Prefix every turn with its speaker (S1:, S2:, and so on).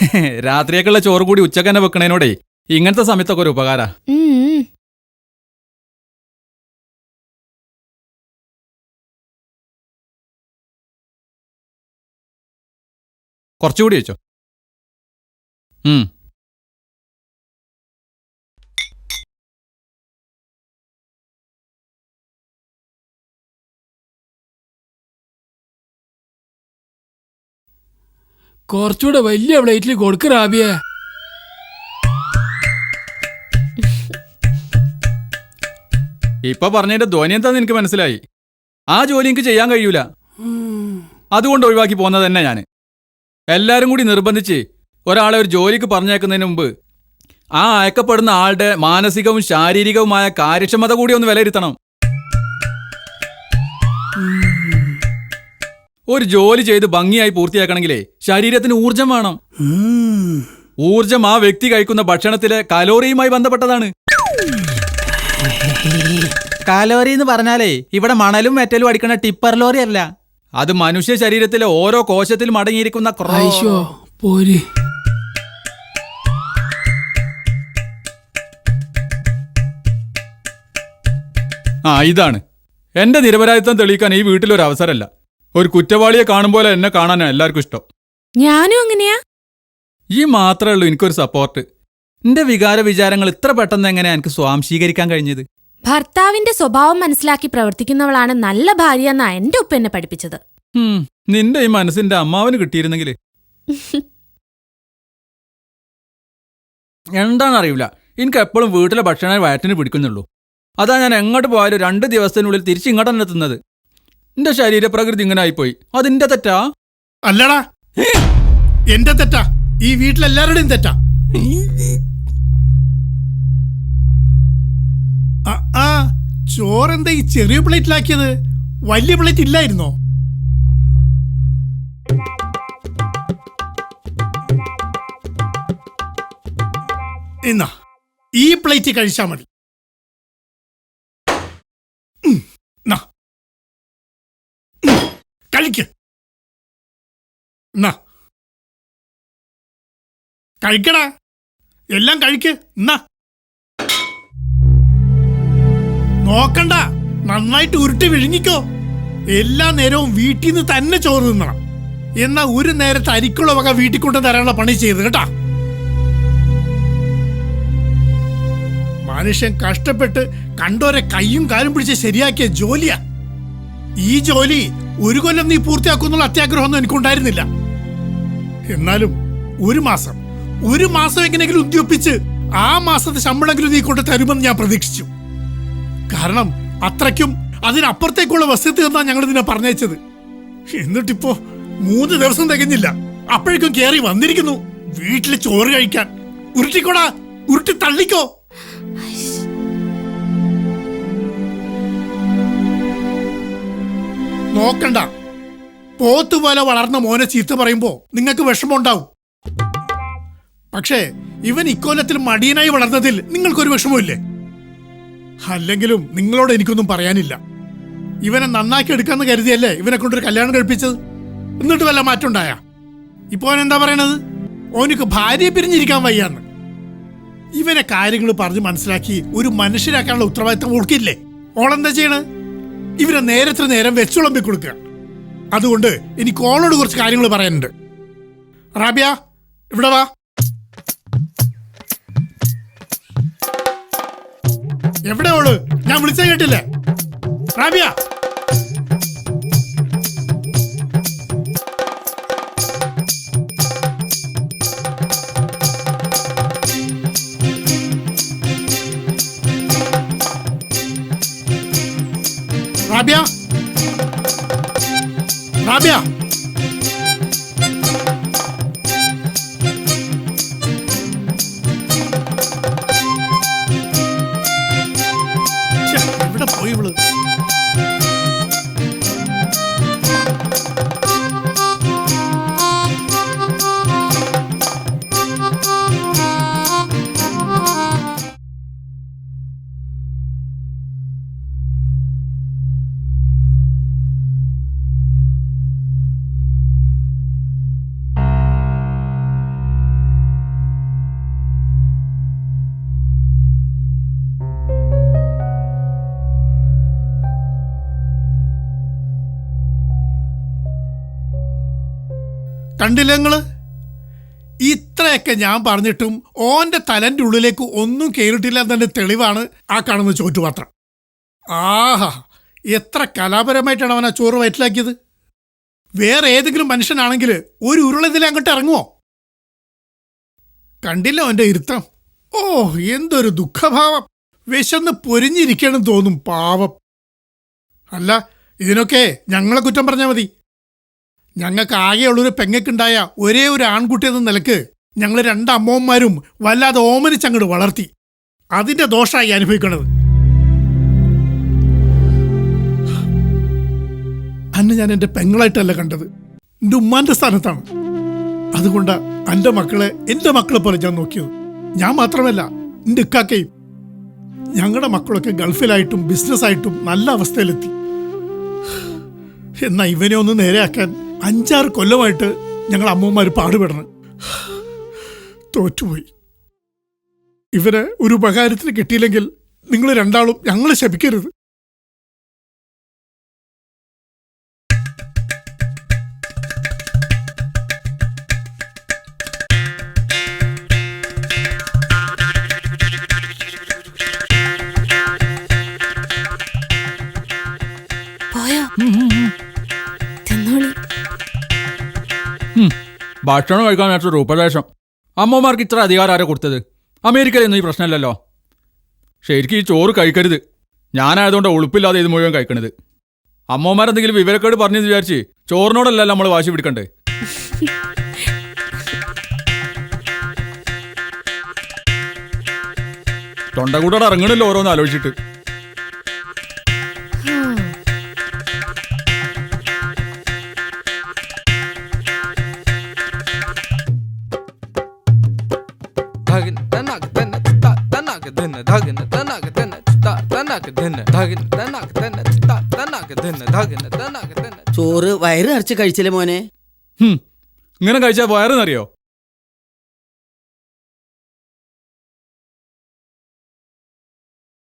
S1: രാത്രിയൊക്കെയുള്ള ചോറ് കൂടി ഉച്ചയ്ക്ക് തന്നെ വെക്കണേനോടെ ഇങ്ങനത്തെ സമയത്തൊക്കെ ഒരു ഉപകാര. കുറച്ചുകൂടി വെച്ചോ. ഉം.
S2: കുറച്ചുകൂടെ വലിയ പ്ലേറ്റിൽ കൊടുക്ക് റാബിയെ.
S1: ഇപ്പൊ പറഞ്ഞതിന്റെ ധ്വനി എന്താന്ന് എനിക്ക് മനസ്സിലായി. ആ ജോലി എനിക്ക് ചെയ്യാൻ കഴിയൂല. അതുകൊണ്ട് ഒഴിവാക്കി പോകുന്നത് തന്നെ ഞാൻ എല്ലാരും കൂടി നിർബന്ധിച്ച് ഒരാളെ ഒരു ജോലിക്ക് പറഞ്ഞേക്കുന്നതിന് മുമ്പ് ആ അയക്കപ്പെടുന്ന ആളുടെ മാനസികവും ശാരീരികവുമായ കാര്യക്ഷമത കൂടി ഒന്ന് വിലയിരുത്തണം. ഒരു ജോലി ചെയ്ത് ഭംഗിയായി പൂർത്തിയാക്കണമെങ്കിലേ ശരീരത്തിന് ഊർജം വേണം. ഊർജം ആ വ്യക്തി കഴിക്കുന്ന ഭക്ഷണത്തിലെ കലോറിയുമായി ബന്ധപ്പെട്ടതാണ്. കലോറി എന്ന് പറഞ്ഞാലേ ഇവിടെ മണലും മെറ്റലും അടിക്കുന്ന ടിപ്പർ ലോറി അല്ല. അത് മനുഷ്യ ശരീരത്തിലെ ഓരോ കോശത്തിലും അടങ്ങിയിരിക്കുന്ന
S2: പോര്.
S1: ആ ഇതാണ്. എന്റെ നിരപരാധിത്വം തെളിയിക്കാൻ ഈ വീട്ടിലൊരു അവസരമല്ല ഒരു കുറ്റവാളിയെ കാണുമ്പോൾ എന്നെ കാണാനാ എല്ലാവർക്കും ഇഷ്ടം.
S3: ഞാനും അങ്ങനെയാ.
S1: ഈ മാത്രമേ ഉള്ളൂ എനിക്കൊരു സപ്പോർട്ട് എന്റെ വികാര വിചാരങ്ങൾ ഇത്ര പെട്ടെന്ന് എങ്ങനെയാ എനിക്ക് സ്വാംശീകരിക്കാൻ കഴിഞ്ഞത്?
S3: ഭർത്താവിന്റെ സ്വഭാവം മനസ്സിലാക്കി പ്രവർത്തിക്കുന്നവളാണ് നല്ല ഭാര്യ എന്നാ എന്റെ ഉപ്പ എന്നെ പഠിപ്പിച്ചത്.
S1: നിന്റെ ഈ മനസ്സിന്റെ അമ്മാവന് കിട്ടിയിരുന്നെങ്കിൽ എന്താണെന്നറിയില്ല. എനിക്ക് എപ്പോഴും വീട്ടിലെ ഭക്ഷണം വയറ്റിന് പിടിക്കുന്നുള്ളൂ. അതാ ഞാൻ എങ്ങോട്ട് പോയാലും രണ്ട് ദിവസത്തിനുള്ളിൽ തിരിച്ച് ഇങ്ങോട്ട് തന്നെ എത്തുന്നത്. എന്റെ ശരീരപ്രകൃതി ഇങ്ങനെ ആയിപ്പോയി അതിന്റെ തെറ്റാ?
S4: അല്ലടാ. എന്റെ തെറ്റാ. ഈ വീട്ടിലെല്ലാവരുടെയും തെറ്റാ. ആ, ആ ചോറെന്താ ഈ ചെറിയ പ്ലേറ്റിലാക്കിയത്? വലിയ പ്ലേറ്റ് ഇല്ലായിരുന്നോ? എന്നാ ഈ പ്ലേറ്റ് കഴിച്ചാ മതി ഉം, നാ. ഉം, കഴിക്ക് എന്നാ കഴിക്കടാ. എല്ലാം കഴിക്ക്. എന്നാ നോക്കണ്ട. നന്നായിട്ട് ഉരുട്ടി വിഴുങ്ങിക്കോ. എല്ലാ നേരവും വീട്ടിൽ നിന്ന് തന്നെ ചോറ് തിന്നണം. എന്നാ ഒരു നേരത്തെ അരിക്കുള്ള വക വീട്ടിൽ കൊണ്ട് തരാനുള്ള പണി ചെയ്ത് കേട്ടാ. മനുഷ്യൻ കഷ്ടപ്പെട്ട് കണ്ടോരെ കയ്യും കാലും പിടിച്ച് ശരിയാക്കിയ ജോലിയാ. ഈ ജോലി ഒരു കൊല്ലം നീ പൂർത്തിയാക്കുന്നുള്ള അത്യാഗ്രഹമൊന്നും എനിക്കുണ്ടായിരുന്നില്ല. എന്നാലും ഒരു മാസം ഒരു മാസം എങ്ങനെയെങ്കിലും ഉദ്യോഗിച്ച് ആ മാസത്തെ ശമ്പളെങ്കിലും നീ കൊണ്ട് തരുമെന്ന് ഞാൻ പ്രതീക്ഷിച്ചു. കാരണം അത്രയ്ക്കും അതിനപ്പുറത്തേക്കുള്ള വസ്തുത എന്നാ ഞങ്ങൾ ഇതിനെ പറഞ്ഞയച്ചത്. എന്നിട്ടിപ്പോ മൂന്ന് ദിവസം തികഞ്ഞില്ല. അപ്പോഴേക്കും കേറി വന്നിരിക്കുന്നു. വീട്ടിൽ ചോറ് കഴിക്കാൻ. ഉരുട്ടിക്കോടാ ഉരുട്ടി തള്ളിക്കോ. നോക്കണ്ട. പോത്തുപോലെ വളർന്ന മോനെ ചീത്ത പറയുമ്പോ നിങ്ങൾക്ക് വിഷമമുണ്ടാവും. പക്ഷേ ഇവൻ ഇക്കോലത്തിൽ മടിയനായി വളർന്നതിൽ നിങ്ങൾക്കൊരു വിഷമമില്ലേ അല്ലെങ്കിലും നിങ്ങളോട് എനിക്കൊന്നും പറയാനില്ല. ഇവനെ നന്നാക്കി എടുക്കാന്ന് കരുതിയല്ലേ ഇവനെ കൊണ്ടൊരു കല്യാണം കഴിപ്പിച്ചത്? എന്നിട്ട് വല്ല മാറ്റം ഉണ്ടായ ഇപ്പൊ അവൻ എന്താ പറയണത്? ഓനിക്ക് ഭാര്യയെ പിരിഞ്ഞിരിക്കാൻ വയ്യാന്ന്. ഇവനെ കാര്യങ്ങൾ പറഞ്ഞ് മനസ്സിലാക്കി ഒരു മനുഷ്യരാക്കാനുള്ള ഉത്തരവാദിത്തം ഓൾക്കില്ലേ? ഓളെന്താ ചെയ്യണ? ഇവനെ നേരത്തിന് നേരം വെച്ചുളമ്പി കൊടുക്കുക അതുകൊണ്ട് എനിക്ക് ഓളോട് കുറച്ച് കാര്യങ്ങൾ പറയാനുണ്ട്. റാബിയ ഇവിടെ വാ. എവിടെ ഓൾ ഞാൻ വിളിച്ച കേട്ടില്ലേ? റാബിയ. റാബിയ. കണ്ടില്ല നിങ്ങൾ? ഇത്രയൊക്കെ ഞാൻ പറഞ്ഞിട്ടും ഓന്റെ തലന്റെ ഉള്ളിലേക്ക് ഒന്നും കയറിയിട്ടില്ല എന്നതിന്റെ തെളിവാണ് ആ കാണുന്ന ചോറ്റുപാത്രം ആഹാ എത്ര കലാപരമായിട്ടാണ് അവൻ ആ ചോറ് വയറ്റിലാക്കിയത്? വേറെ ഏതെങ്കിലും മനുഷ്യനാണെങ്കിൽ ഒരു ഉരുളതിൽ അങ്ങോട്ട് ഇറങ്ങുമോ കണ്ടില്ല അവന്റെ ഇരുത്തം? ഓ എന്തൊരു ദുഃഖഭാവം. വിശന്ന് പൊരിഞ്ഞിരിക്കണം തോന്നും പാവം. അല്ല ഇതിനൊക്കെ ഞങ്ങളെ കുറ്റം പറഞ്ഞാൽ മതി. ഞങ്ങൾക്ക് ആകെയുള്ളൊരു പെങ്ങക്കുണ്ടായ ഒരേ ഒരു ആൺകുട്ടി എന്ന നിലയ്ക്ക് ഞങ്ങൾ രണ്ട് അമ്മമാരും വല്ലാതെ ഓമനിച്ചങ്ങട് വളർത്തി. അതിന്റെ ദോഷമായി അനുഭവിക്കണത്. അന്ന് ഞാൻ എന്റെ പെങ്ങളായിട്ടല്ല കണ്ടത്. എന്റെ ഉമ്മാന്റെ സ്ഥാനത്താണ്. അതുകൊണ്ട് എന്റെ മക്കളെ എന്റെ മക്കളെ പോലെ ഞാൻ നോക്കിയത്. ഞാൻ മാത്രമല്ല എന്റെ ഇക്കാക്കയും. ഞങ്ങളുടെ മക്കളൊക്കെ ഗൾഫിലായിട്ടും ബിസിനസ്സായിട്ടും നല്ല അവസ്ഥയിലെത്തി. എന്നാൽ ഇവനെ ഒന്ന് നേരെയാക്കാൻ അഞ്ചാറ് കൊല്ലമായിട്ട് ഞങ്ങൾ അമ്മമാര് പാടുപെടണം. തോറ്റുപോയി. ഇവരെ ഒരു ഉപകാരത്തിന് കിട്ടിയില്ലെങ്കിൽ നിങ്ങൾ രണ്ടാളും ഞങ്ങൾ ശപിക്കരുത്.
S3: പോയോ?
S1: ഭക്ഷണം കഴിക്കാൻ നേരത്തെ ഉപദേശം. അമ്മമാർക്ക് ഇത്ര അധികാരം ആരാ കൊടുത്തത്? അമേരിക്കയിലൊന്നും ഈ പ്രശ്നമില്ലല്ലോ. ശരിക്കും ഈ ചോറ് കഴിക്കരുത്. ഞാനായതുകൊണ്ട് ഉളുപ്പില്ലാതെ ഇത് മുഴുവൻ കഴിക്കണത്. അമ്മമാരെന്തെങ്കിലും വിവരക്കേട് പറഞ്ഞെന്ന് വിചാരിച്ച് ചോറിനോടല്ല നമ്മൾ വാശി പിടിക്കണ്ടേ? തൊണ്ടകൂടോടെ ഇറങ്ങണല്ലോ ഓരോന്ന് ആലോചിച്ചിട്ട്.
S5: ചോറ് വയറ് നിറച്ച് കഴിച്ചില്ലേ മോനെ?
S1: ഇങ്ങനെ കഴിച്ചാ വയറ് നിറയോ?